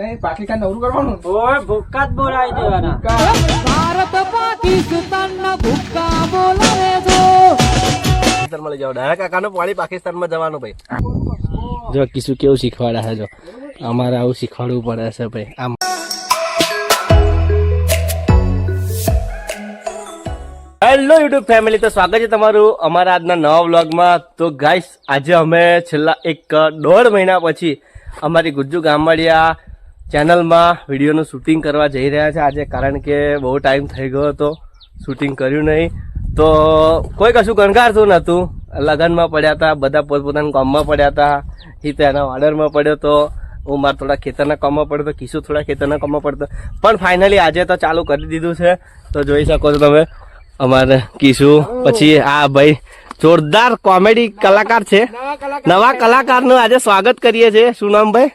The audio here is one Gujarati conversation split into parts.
નહીં પાકિસ્તાન નવરું કરવાનું? ઓય ભૂક્કા જ બોલાવી દેવાના. ભારત પાકિસ્તાનના ભૂક્કા બોલાવે છો. પાકિસ્તાનમાં લઈ જાવ ડાયા કાકાનું પાણી પાકિસ્તાનમાં જવાનું ભાઈ. જો કિસુ કેવું શીખવાડે છે જો. અમારે આવું શીખવાડવું પડે છે ભાઈ. આમ. હેલો યુટ્યુબ ફેમિલી તો સ્વાગત છે તમારું અમારા આજના નવા વ્લોગમાં. તો ગાઈસ આજે અમે છેલ્લા એક દોઢ મહિના પછી અમારી ગુજ્જુ ગામવાડિયા ચેનલમાં વિડીયોનું શૂટિંગ કરવા જઈ રહ્યા છે. આજે કારણ કે બહુ ટાઈમ થઈ ગયો હતો, શૂટિંગ કર્યું નહીં. તો કોઈ કશું ગણકારતું નહોતું. લગ્નમાં પડ્યા હતા, બધા પોતપોતાના કામમાં પડ્યા હતા. હિત એના ઓર્ડરમાં પડ્યો તો હું મારા થોડા ખેતરના કામમાં પડ્યો હતો કિશુ થોડા ખેતરના કામમાં પડતો પણ ફાઇનલી આજે તો ચાલુ કરી દીધું છે. તો જોઈ શકો છો તમે, અમારે કિસુ પછી આ ભાઈ જોરદાર કોમેડી કલાકાર છે. નવા કલાકારનું આજે સ્વાગત કરીએ છીએ. શું નામ ભાઈ?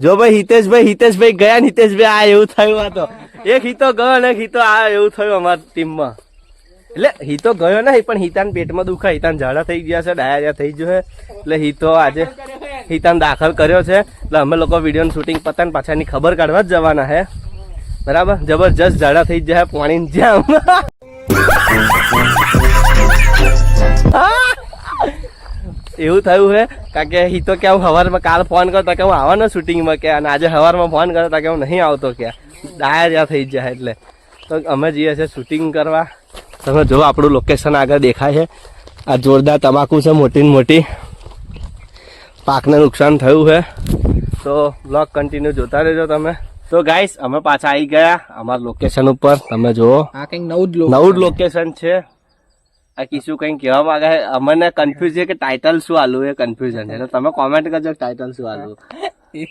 જો ભાઈ હિતેશભાઈ હિતેશભાઈ ગયા હિતેશભાઈ, આ એવું થયું આ તો. એક હિતો ગયો ને એક હિતો આ એવું થયું અમારી ટીમમાં. એટલે હિતો ગયો નહીં, પણ હિતાન પેટમાં દુખા હિતાન ઝાડા થઈ ગયા છે ડાયા થઈ ગયો છે. એટલે હિતો આજે હિતાન દાખલ કર્યો છે. એટલે અમે લોકો વિડીયોનું શૂટિંગ પતાને પાછાની ખબર કાઢવા જ જવાના હે. બરાબર? જબરજસ્ત ઝાડા થઈ જાય પાણી જામ. એવું થયું છે કારણ કે હિતો કે હું સવારમાં કાલ ફોન કરતો કે હું આવવાનો શૂટિંગમાં કે અને આજે સવારમાં ફોન કરતો કે હું નહીં આવતો કે. ડાયા થઈ જાય એટલે. તો અમે જઈએ છીએ શૂટિંગ કરવા. તમે જો આપણું લોકેશન આગળ દેખાય છે. આ જોરદાર તમાકુ છે મોટી ને મોટી. પાકને નુકસાન થયું છે તો બ્લોગ કન્ટિન્યુ જોતા રહેજો તમે. તો ગાઈસ અમે પાછા આવી ગયા અમારા લોકેશન ઉપર. તમે જુઓ. નવું જ લોકેશન છે. આ કિશું કઈ કહેવા માંગે છે? અમને કન્ફ્યુઝ છે કે ટાઇટલ શું આલું એ કન્ફ્યુઝન છે. એટલે તમે કોમેન્ટ કરજો ટાઇટલ શું આલું.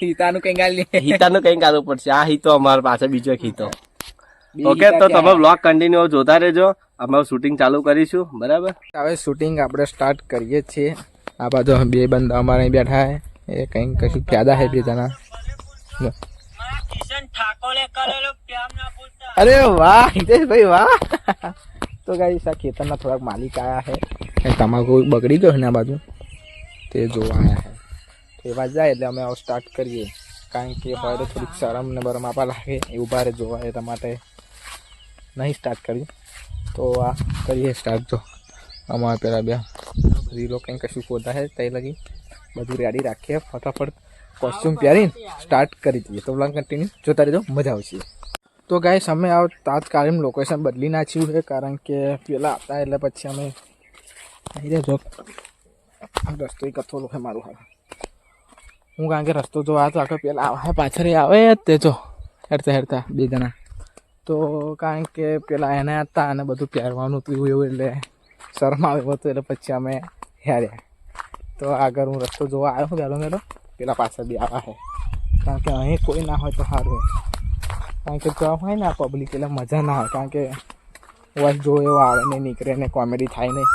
હિતાનું કંઈક આલી હિતાનું કઈ આલવું પડશે. આ હિતો અમારા પાસે બીજો એક હિતો. ઓકે તો તમે બ્લોગ કન્ટિન્યુ જોતા રહેજો. અમે શૂટિંગ ચાલુ કરીશું. બરાબર? હવે શૂટિંગ આપણે સ્ટાર્ટ કરીએ છીએ. આ બાજુ બે બંધ અમારે અહીં બેઠા હે એ કંઈક કશું પ્યાદા હે બીજાના જણા કિશન ઠાકોરે કરેલું પ્યામ ના પૂછતા અરે વાહ હિતેશભાઈ વાહ. તો ગાઈસ આ ખેતરના થોડાક માલિક આયા છે એ તમાકુ બગડી ગયો છે ને આ બાજુ તે જોવા આયા છે એ વાત જાય એટલે અમે હવે સ્ટાર્ટ કરીએ કારણ કે હોય તો થોડીક શરમ ને બરમ આપા લાગે એ ઊભા રહે જોવા એટલા માટે નહીં સ્ટાર્ટ કર્યું તો આ કરીએ સ્ટાર્ટ જો અમારે પેલા બે રીલો કંઈ કશું ખોટા છે તે લગી બધું રેડી રાખીએ ફટાફટ કોસ્ચ્યુમ પહેરીને સ્ટાર્ટ કરી દઈએ તો બ્લોગ કન્ટિન્યુ જોતા રહેજો મજા આવશે તો ગાઈસ અમે આ તાત્કાલિક લોકેશન બદલી નાખ્યું છે, કારણ કે પેલા હતા એટલે પછી અમે અહીં આ રસ્તો એક કથોલો છે મારું હાલ. હું કારણ કે રસ્તો જો આ તો આખો પેલા આવે પાછળ આવે જ તે જો, હેરતા હેરતા બે જણા. તો કારણ કે પેલા એને હતા અને બધું પહેરવાનું હતું એવું એટલે શરમ આવ્યો હતો એટલે પછી અમે હેર્યા. તો આગળ હું રસ્તો જોવા આવ્યો પહેલો વહેલો. પેલા પાછળ બી આવા છે. કારણ કે અહીં કોઈ ના હોય તો સારું હોય. કારણ કે જોવા હોય ને આ પબ્લિક એટલે મજા ના આવે. કારણ કે વોઇસ જો એવો આવે નહીં, નીકળે ને કોમેડી થાય નહીં.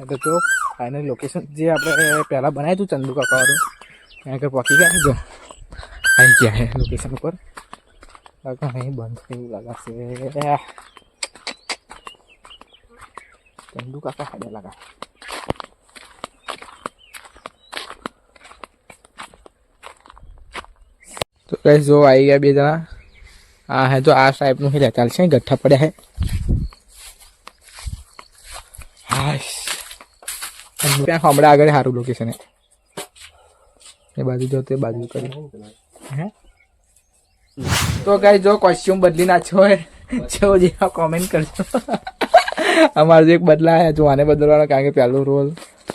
એટલે તો ફાઇનલ લોકેશન જે આપણે પહેલાં બનાવ્યું હતું ચંદુ કાકાવાળું, ત્યાં કે પહોંચી ગયા જો. આવી ગયા હે લોકેશન ઉપર. અહીં બંધ થયું લગાશે ચંદુકાકા કાકા ખાડે લાગા. તો કઈ જો આવી ગયા બે જણા. આ હે તો આ ટાઈપનું હિલે છે, ગઠ્ઠા પડ્યા હે. ત્યાં હમણાં આગળ સારું લોકેશન એ બાજુ જો, તે બાજુ કરી. હે? તો કઈ જો કોસ્ચ્યુમ બદલી નાખ્યો હોય જેવો જેવા કોમેન્ટ કરજો. અમારે એક એક હે, જો આને બદલવાનો, કારણ કે પહેલો રોલ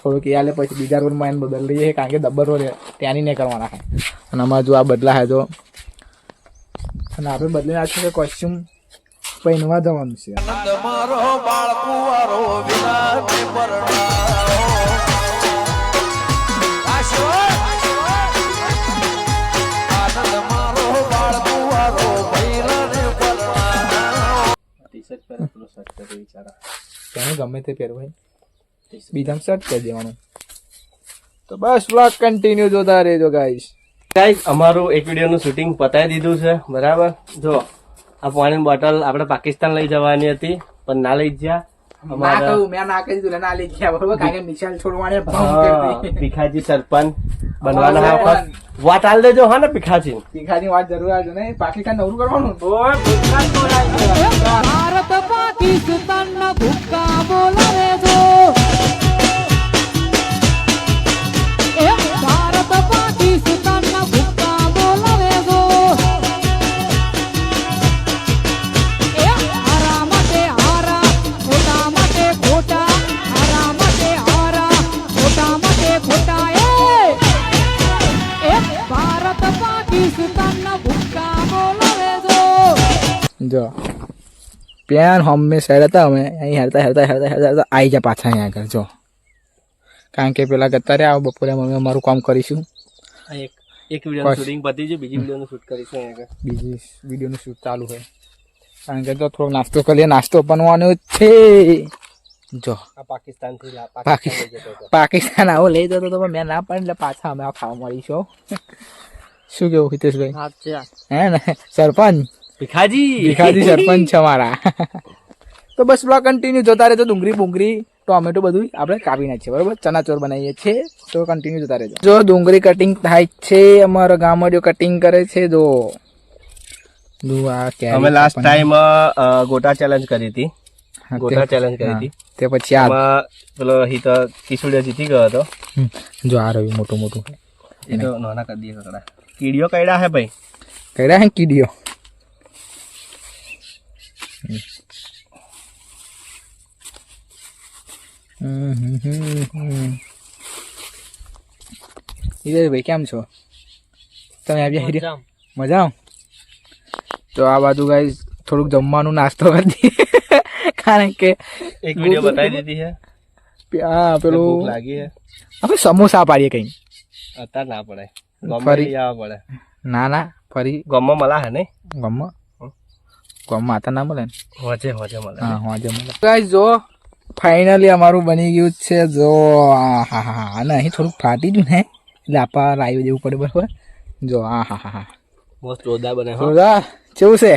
થોડુંક એ આલે પછી બીજા રોલમાં એને બદલી લઈએ કારણ કે ડબ્બર રોલ ત્યાંની નહીં કરવાના છે. અને અમારે જો આ બદલા છે તો અને આપણે બદલી નાખ્યું કે કોસ્ચ્યુમ પહેરવા જવાનું છે. ગમે તે પહેરવાય બીજામાં સેટ કરી દેવાનું. તો બસ વ્લોગ કન્ટિન્યુ જોતા રહેજો ગાઈસ ગાઈસ અમારું એક વિડીયોનું શૂટિંગ પતાવી દીધું છે બરાબર? જો આ પાણીની બોટલ આપણે પાકિસ્તાન લઈ જવાની હતી પણ ના લઈ ગયા. ભીખાજી સરપંચ બનવાના. વાત આલ દેજો હા ને ભીખાજી? તીખાની વાત જરૂર છે ને પાકિસ્તાન નવરું કરવાનું? ભારત ભૂક્કા બોલાવે પેન હમે સાઈડ હતા અમે. અહીં હેરતા હેરતા હેરતા હેરતા હેરતા આવી જાય પાછા અહીંયા આગળ જો. કારણ કે પેલા ગતા રહ્યા બપોરે અમે અમારું કામ કરીશું. એક એક વીડિયો શૂટિંગ પતી છે બીજી વિડીયોનું શૂટ કરીશું અહીંયા આગળ. બીજી વિડીયોનું શૂટ ચાલુ છે કારણ કે તો થોડો નાસ્તો કરીએ નાસ્તો બનવાનો જ છે. જો. પાકિસ્તાનથી પાકિસ્તાન પાકિસ્તાન આવો લઈ જતો તો પણ મેં ના પાડી એટલે પાછા અમે આ ખાવા મળીશું. શું કેવું હિતેશભાઈ? હે ને? સરપંચ? ભીખાજી. ભીખાજી સરપંચ છે મારા તો બસ બ્લોગ કન્ટિન્યુ જોતા રહેજો ડુંગળી બુંગળી ટોમેટો બધું આપણે કાપી નાખીએ બરોબર? ચનાચોર બનાવીએ છીએ તો કન્ટિન્યુ જોતા રહેજો. જો ડુંગળી કટિંગ થાય છે અમારો ગામડિયો કટિંગ કરે છે જો. અમે લાસ્ટ ટાઈમ ગોટા ચેલેન્જ કરી હતી. તે- ગોટા ચેલેન્જ કરી હતી. તે પછી આ પેલો હિત કિસુડિયા જીતી ગયો હતો. જો આ રહ્યું મોટું મોટું. એ તો નાના કરી દઈએ કકડા. કીડીઓ કઈડા હે ભાઈ? કઈડા હે કીડીઓ? હમ, હમ, હમ, હમ. હિરેશભાઈ કેમ છો? તમે આવ્યા હિરે મજા તો આ બાજુ ગાઈ થોડુંક જમવાનું નાસ્તો કરી કારણ કે એક વીડિયો બતાવી દીધી છે. આ પેલું લાગી છે. આપણે સમોસા પાડીએ કઈ. અત્યારે ના પડે ફરી- ફરી આવવા પડે. ના ના ફરી ગમમાં મળા હે ને ગમમાં ગમમાં આતા ના મળે ને? હોજે હોજે મળે. હા હા જમો ગાઈસ જો ફાઇનલી અમારું બની ગયું છે. જો હા હા હા અને અહીં થોડુંક ફાટી ગયું ને એટલે આપા લાવી દેવું પડે બરાબર. જો હા હા હા હા. મસ્ત બને કેવું છે?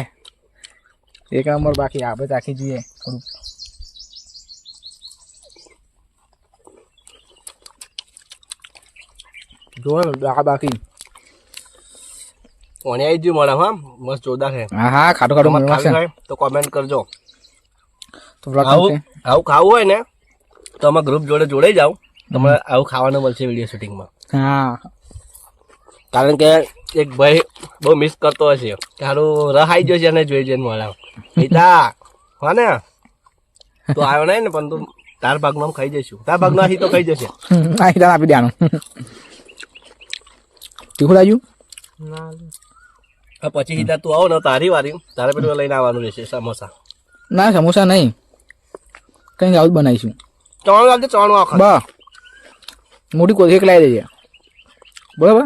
એક નંબર બાકી આપણે ચાખી જઈએ થોડુંક. જો આ બાકી. ઓને આવી ગયું મળે હા? મસ્ત જોરદાર છે. હા હા ખાટો ખાટો છે તો કોમેન્ટ કરજો. તો આવું આવું ખાવું હોય ને તો અમે ગ્રુપ જોડે જોડાઈ જાવ તમને આવું ખાવાનું મળશે વીડિયો શૂટિંગમાં હા. કારણ કે એક ભાઈ બહુ મિસ કરતો હશે સારું રહ રહાઈ ગયો છે અને જોઈ જઈને મળે પિતા હા ને? તો આવ્યો નહીં ને પણ તું તાર ભાગનો ખાઈ જઈશું. તાર ભાગનો અહીં તો ખાઈ જશે. આપી દેવાનું. તીખું લાગ્યું? હવે પછી સીધા તું આવો ને તારી વારી. તારે પેલું લઈને આવવાનું રહેશે સમોસા. ના સમોસા નહીં. કંઈક આવું જ બનાવીશું. ચવાણું આવજે ચવાણું આખા. બા મોટી કોથળી એક લાવી દેજે. બરાબર?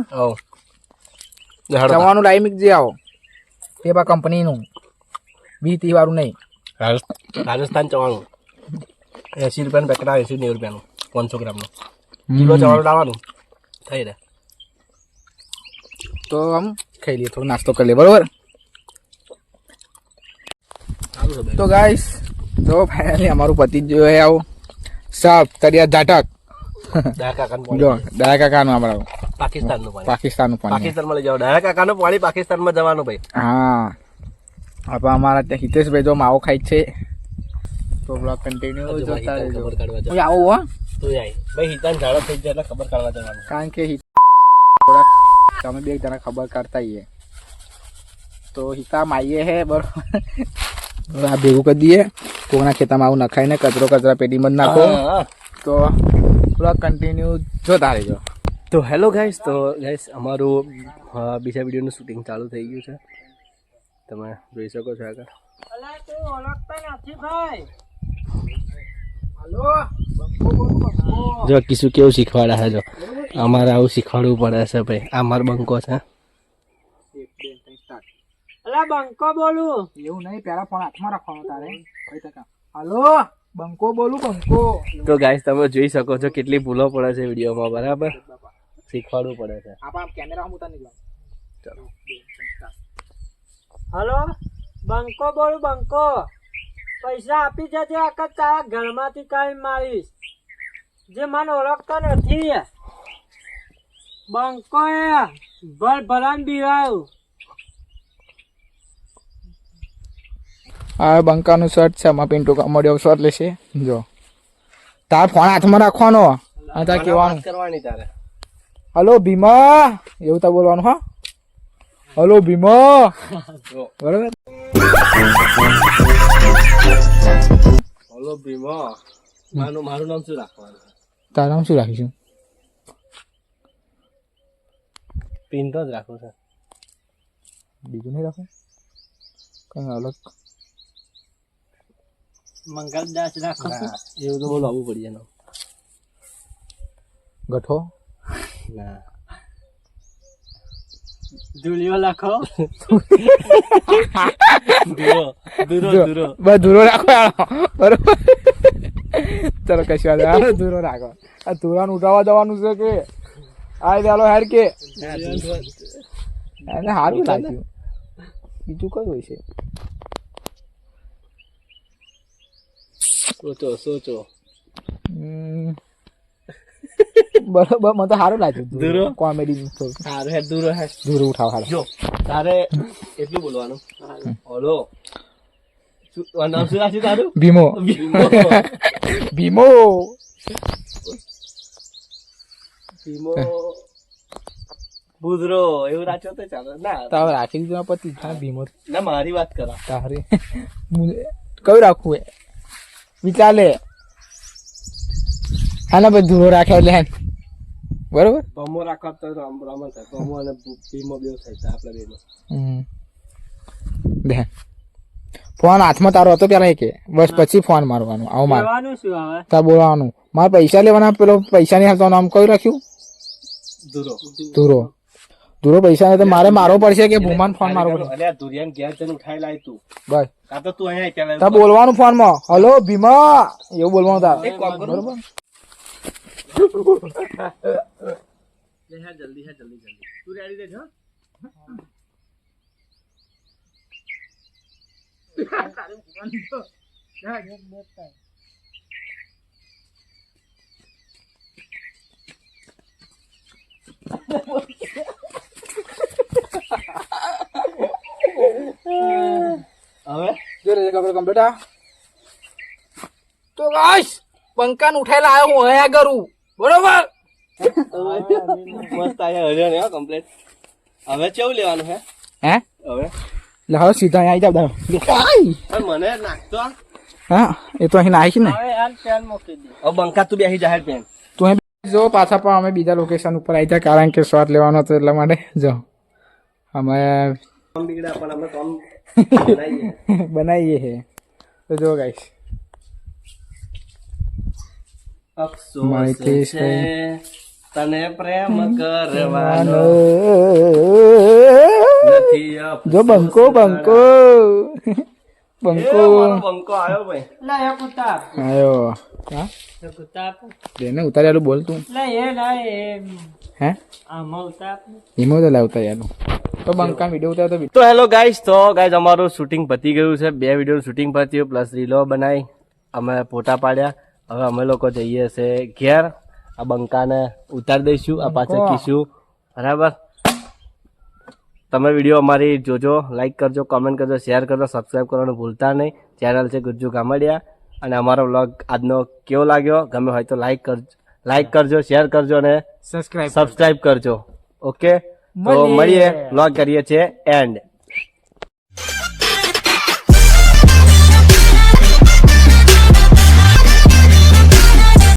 હાડો ચવાનું લાવી જે આવો. એ બા કંપનીનું. બી તી વાળું નહીં. રાજસ્થાન રાજસ્થાન ચવાણું એસી રૂપિયાનું પેકેટ આવે એસી નેવું રૂપિયાનું. પાંચસો ગ્રામનું. કિલો ચવાણું લાવવાનું. થઈ રહે તો આમ ખાઈ લઈએ થોડો નાસ્તો કરી લઈએ બરોબર. તો ગાઈસ તો ફાઇનલી અમારું પતિ જ આવો. સાફ તરિયા ઝાટક પાણી. જો ડાયા કાકાનું અમારું. પાકિસ્તાનનું પાણી. પાકિસ્તાનનું પાણી. પાકિસ્તાનમાં લઈ જાઓ. ડાયા કાકાનું પાણી પાકિસ્તાનમાં જવાનું ભાઈ. હા. હવે અમારા ત્યાં હિતેશભાઈ જો માવો ખાય છે. તો બ્લોગ કન્ટિન્યુ જોતા રહેજો. આવું હો. તું ભાઈ હિતાન ઝાડો થઈ જાય એટલે ખબર કાઢવા જવાનું. કારણ કે તમે બે જણા ખબર કરતા છીએ તો હિતા આવીએ હે બરોબર. આ ભેગું કરી દઈએ. કોકના ખેતરમાં આવું નખાય ને કચરો કચરા પેટીમાં નાખો. તો બ્લોગ કન્ટિન્યુ જોતા રહેજો. તો હેલો ગાઈસ તો ગાઈસ અમારું બીજા વિડીયોનું શૂટિંગ ચાલુ થઈ ગયું છે. તમે જોઈ શકો છો આગળ. અલા તું ઓળખતા નથી ભાઈ. જો કિસુ કેવું શીખવાડે છે જો. અમારે આવું શીખવાડવું પડે છે ભાઈ. આ મારો બંકો છે. અલા બંકો બોલું. એવું નહીં પેલા ફોન હાથમાં રાખવાનો તારે. કઈ ટકા. હાલો બંકો બોલું બંકો. તો ગાઈસ તમે જોઈ શકો છો કેટલી ભૂલો પડે છે વિડીયોમાં બરાબર? શીખવાડવું પડે છે. આપણા કેમેરા ઉતાર નીકળો હલો બંકો બોલું બંકો. પૈસા આપી જજે આખા તારા ઘરમાંથી કાઢી મારીશ. જે મને ઓળખતો નથી. બંકો ભર ભરાન બીવાયું આ બંકાનું શર્ટ છે આમાં પિન્ટુ કામડિયો શર્ટ લેશે જો. તાર ફોન હાથમાં રાખવાનો. અને તાર કહેવાનું. કરવાની તારે. હલો ભીમા. એવું તાર બોલવાનું હા? હલો ભીમા. બરાબર? હલો ભીમો. મારું મારું નામ શું રાખવાનું? તારું નામ શું રાખીશું? પિન્ટો જ રાખું છે. બીજું નહીં રાખું? કઈ અલગ. મંગલદાસ રાખો. એવું તો બોલાવવું પડી એનું. ગઠો? ના. ધૂલિયો લખો. દૂરો દૂરો જો, બસ દૂરો રાખો બરોબર. ચલો કશું દૂરો રાખો. આ દૂરાનું ઉઠાવવા જવાનું છે કે? આ ચાલો હાર કે એને સારું લાગ્યું. બીજું કયું હોય છે? સોચો. સોચો બરોબર મને તો સારું લાગ્યું દૂરો? કોમેડી સારું હે દૂરો હે દૂરો ઉઠાવ હાલ. જો તારે એટલું બોલવાનું. હલો શું નામ શું રાખ્યું તારું? ભીમો. ભીમો. ભીમો. ભીમો બુધરો એવું રાખ્યો તો ચાલો. ના તો રાખી દીધું પતિ હા. ભીમો ના મારી વાત કરા. તારે. કયું રાખવું એ? લે હા ને ભાઈ ધૂળો રાખ્યો એટલે બરોબર? ભમો રાખવા તો રામ રામન થાય ભમો અને ભીમો બેવ થાય છે આપણા બેનો હમ. દે ફોન હાથમાં તારો હતો પેલા કે? બસ પછી ફોન મારવાનો. આવો મારવાનું શું આવે તાર બોલવાનું. મારે પૈસા લેવાના પેલો પૈસા નહીં હાલતો નામ કયું રાખ્યું? ધૂરો. ધૂરો. પૈસા નહીં તો મારે મારવો પડશે કે ભૂમાન ફોન મારવો પડશે? અલ્યા ધુરિયાન ઘેર જઈને ઉઠાઈ લાય તું. બસ. કાં તો તું અહીંયા તાર ચાલે બોલવાનું ફોનમાં. હલો ભીમા. એવું બોલવાનું તાર. એક કરું. બરોબર? જલ્દી હે જલ્દી જલ્દી. તું રેડી રહેજો હો? હવે જો રે કપડે કમ્પ્લીટ આ તો ગાઈસ પંકાન ઉઠાયેલા આવ્યો હું અહીંયા કરું બરોબર? મસ્ત આયા હર્યો ને કમ્પ્લીટ હવે કેવું લેવાનું હે? હે? હવે? એટલે સીધા અહીંયા આવી જાવ મને નાખતો હા? એ તો અહીં નાખી ને. બંકા તું બેસી જાહેર પેન તું અહીં જો પાછા પણ અમે બીજા લોકેશન ઉપર આવી જાય કારણ કે સ્વાદ લેવાનો હતો એટલા માટે જો અમે કામ પણ અમે કામ બનાવીએ. છે તો જો ગાઈશ અફસોસ છે. તને પ્રેમ કરવાનો. જો બંકો બંકો. બંકો. બંકો આવ્યો ભાઈ. લે એક ઉતાર. આયો હા? એક ઉતાર. તેને બોલ તું. લે એ ના એ હે? આમાં ઉતાર. ઈમો તો લાવ ઉતારેલું તો બંકા વીડિયો ઉતાર તો તો હેલો ગાઈસ તો ગાઈસ અમારું શૂટિંગ પતી ગયું છે. બે વીડિયો શૂટિંગ પત્યું પ્લસ રીલો બનાવી અમે ફોટા પાડ્યા. હવે અમે લોકો જઈએ છે ઘેર. આ બંકાને ઉતારી દઈશું આ પાછળ કીશું બરાબર? તમે વીડિયો અમારી જોજો લાઈક કરજો કોમેન્ટ કરજો શેર કરજો સબસ્ક્રાઈબ કરવાનું ભૂલતા નહીં. ચેનલ છે ગુજ્જુ ગામડિયા. અને અમારો વ્લોગ આજનો કેવો લાગ્યો? ગમે હોય તો લાઈક કરજો લાઈક કરજો શેર કરજો અને સબસ્ક્રાઈબ સબસ્ક્રાઈબ કરજો. ઓકે તો મળીએ. વ્લોગ કરીએ છીએ. એન્ડ